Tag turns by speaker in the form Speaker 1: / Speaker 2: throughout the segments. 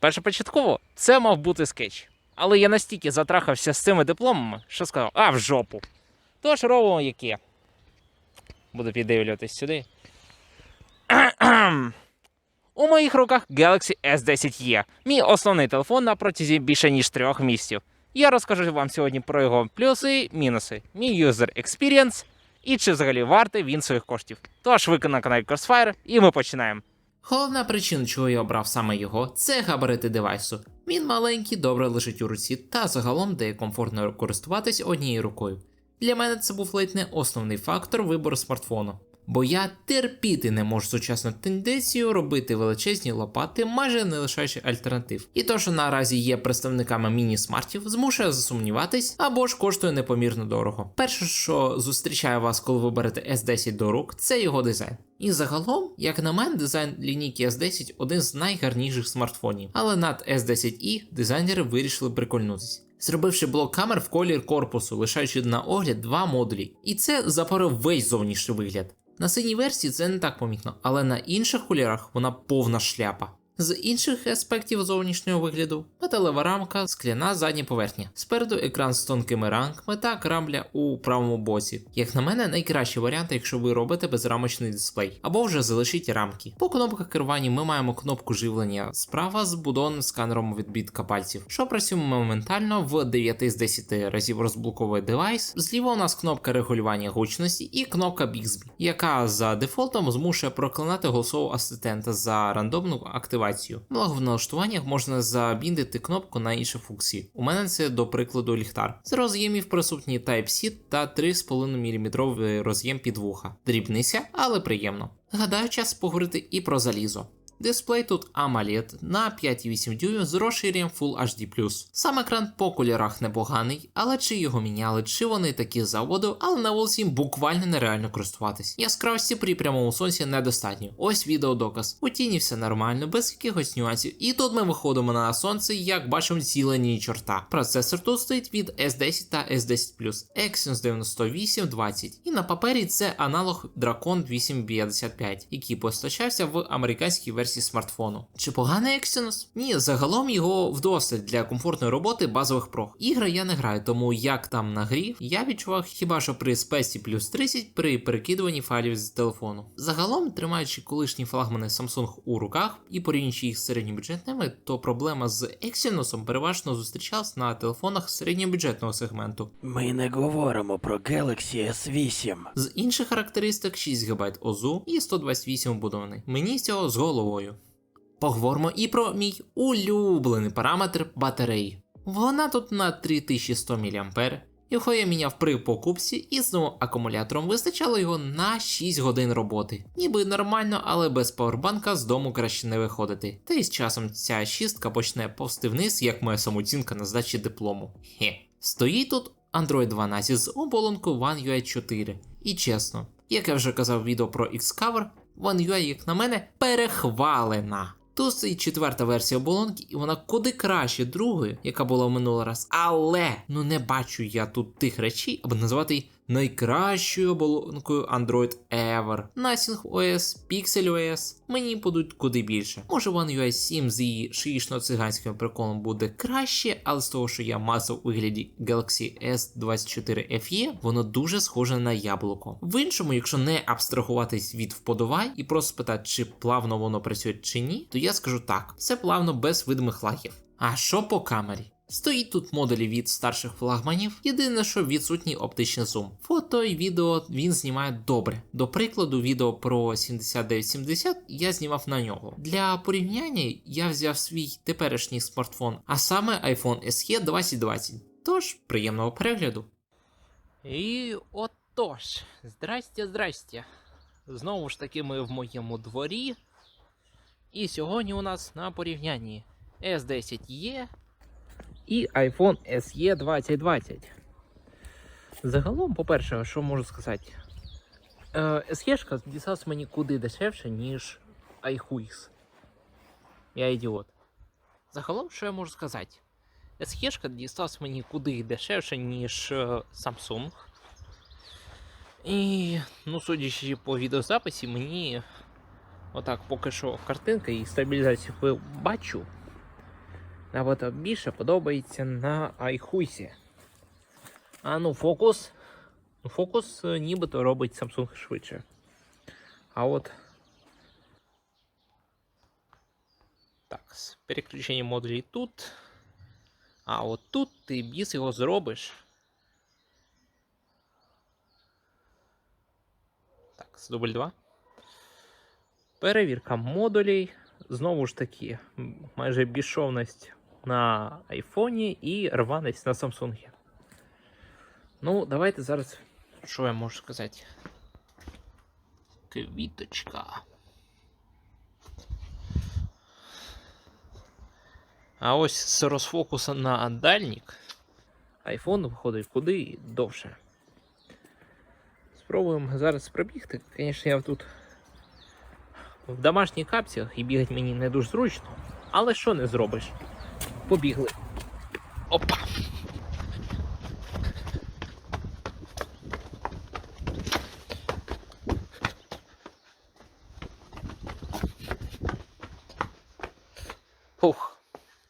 Speaker 1: Першопочатково це мав бути скетч. Але я настільки затрахався з цими дипломами, що сказав, а в жопу. Тож робимо яке. Буду піддивлюватись сюди. У моїх руках Galaxy S10e, мій основний телефон на протязі більше ніж трьох місяців. Я розкажу вам сьогодні про його плюси, мінуси, мій user experience і чи взагалі вартий він своїх коштів. Тож ви на каналі Crossfire, і ми починаємо.
Speaker 2: Головна причина, чого я обрав саме його, це габарити девайсу. Він маленький, добре лежить у руці та загалом дає комфортно користуватись однією рукою. Для мене це був ледь не основний фактор вибору смартфону. Бо я терпіти не можу сучасну тенденцію робити величезні лопати, майже не лишаючи альтернатив. І то, що наразі є представниками міні-смартів, змушує засумніватись або ж коштує непомірно дорого. Перше, що зустрічає вас, коли ви берете S10 до рук, це його дизайн. І загалом, як на мене, дизайн лінійки S10 один з найгарніших смартфонів, але над S10i дизайнери вирішили прикольнутись. Зробивши блок камер в колір корпусу, лишаючи на огляд два модулі, і це запорив весь зовнішній вигляд. На синій версії це не так помітно, але на інших кольорах вона повна шляпа. З інших аспектів зовнішнього вигляду металева рамка, скляна задня поверхня. Спереду екран з тонкими рамками та крамбля у правому боці. Як на мене, найкращий варіант, якщо ви робите безрамочний дисплей, або вже залишіть рамки. По кнопках керування ми маємо кнопку живлення справа з будованим сканером відбитка пальців, що працює моментально в 9 з 10 разів розблоковує девайс. Зліва у нас кнопка регулювання гучності і кнопка Bixby, яка за дефолтом змушує проклинати голосового асистента за рандомну активацію. Благо в налаштуваннях можна забіндити кнопку на інші функції. У мене це до прикладу ліхтар. З роз'ємів присутні Type-C та 3,5 мм роз'єм під вуха. Дрібниця, але приємно. Гадаю, час поговорити і про залізо. Дисплей тут AMOLED на 5,8 дюймів з розширенням Full HD+. Сам екран по кольорах непоганий, але чи його міняли, чи вони такі з заводу, але на вулиці буквально нереально користуватись. Яскравості при прямому сонці недостатньо. Ось відеодоказ. У тіні все нормально, без якихось нюансів. І тут ми виходимо на сонце, як бачимо, цілені чорта. Процесор тут стоїть від S10 та S10 Exynos 9820. І на папері це аналог Dracon 855, який постачався в американській версії смартфону. Чи поганий Exynos? Ні, загалом його вдосталь для комфортної роботи базових прог. Ігри я не граю, тому як там нагрів, я відчував хіба що при спесі плюс 30 при перекидуванні файлів з телефону. Загалом, тримаючи колишні флагмани Samsung у руках і порівнюючи їх з середньобюджетними, то проблема з Exynos переважно зустрічалась на телефонах середньобюджетного сегменту.
Speaker 3: Ми не говоримо про Galaxy S8.
Speaker 2: З інших характеристик 6 ГБ ОЗУ і 128 вбудований. Мені з цього з головою. Поговоримо і про мій улюблений параметр батареї. Вона тут на 3100 мА. Його я міняв при покупці і з новим акумулятором вистачало його на 6 годин роботи. Ніби нормально, але без павербанка з дому краще не виходити. Та й з часом ця шістка почне повсти вниз, як моя самооцінка на здачі диплому. Хе. Стоїть тут Android 12 з оболонкою One UI 4. І чесно, як я вже казав в відео про Xcover, One UI, як на мене, перехвалена. Тут стоїть четверта версія оболонки, і вона куди краще другої, яка була в минулий раз. Але ну не бачу я тут тих речей, аби назвати її найкращою оболонкою Android ever. Nothing OS, Pixel OS мені будуть куди більше. Може One UI 7 з її шиїчно-циганським приколом буде краще, але з того, що я мацав у вигляді Galaxy S24 FE, воно дуже схоже на яблуко. В іншому, якщо не абстрагуватись від вподобай і просто спитати, чи плавно воно працює чи ні, то я скажу так: все плавно без видимих лагів. А що по камері? Стоїть тут модулі від старших флагманів, єдине, що відсутній оптичний зум. Фото і відео він знімає добре. До прикладу, відео про 7970 я знімав на нього. Для порівняння я взяв свій теперішній смартфон, а саме iPhone SE 2020. Тож, приємного перегляду.
Speaker 1: І отож, здрастя, здрастя. Знову ж таки, ми в моєму дворі. І сьогодні у нас на порівнянні S10e і iPhone SE 2020. Загалом, по-перше, що можу сказати? Е, SE дісталась мені куди дешевше, ніж iQX. Я ідіот. Загалом, що я можу сказати? SE дісталась мені куди дешевше, ніж е, Samsung. І, ну, судячи по відеозаписі, мені отак поки що картинка і стабілізацію бачу. набагато більше подобається на айхуйсі. А ну, фокус. Ну, фокус е, нібито робить Samsung швидше. А от. Так, з переключенням модулей тут. А от тут ти біс його зробиш. Так, з дубль 2. Перевірка модулей. Знову ж таки, м, майже безшовність На айфоні і рваність на Samsung. Ну, давайте зараз. Що я можу сказати? Квіточка. А ось з розфокуса на дальнік iPhone виходить куди довше. Спробуємо зараз пробігти. Звісно, я тут в домашніх капцях і бігати мені не дуже зручно. Але що не зробиш? Побігли. Опа! Фух.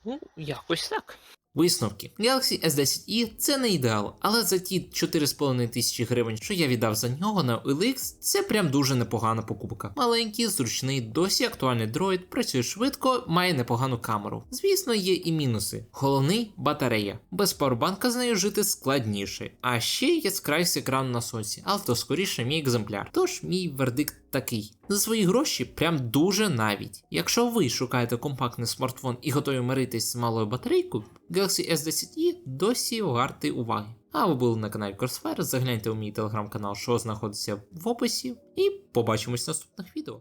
Speaker 1: Ну, якось так.
Speaker 2: Висновки. Galaxy S10e це не ідеал, але за ті 4,5 тисячі гривень, що я віддав за нього на OLX, це прям дуже непогана покупка. Маленький, зручний, досі актуальний дроїд, працює швидко, має непогану камеру. Звісно, є і мінуси. Головний батарея. Без пауербанка з нею жити складніше. А ще яскравість екрану на сонці, але то скоріше мій екземпляр. Тож мій вердикт такий. За свої гроші прям дуже навіть. Якщо ви шукаєте компактний смартфон і готові миритись з малою батарейкою, Galaxy S10e досі вартий уваги. А ви були на каналі Crossfire, загляньте у мій телеграм-канал, що знаходиться в описі, і побачимось в наступних відео.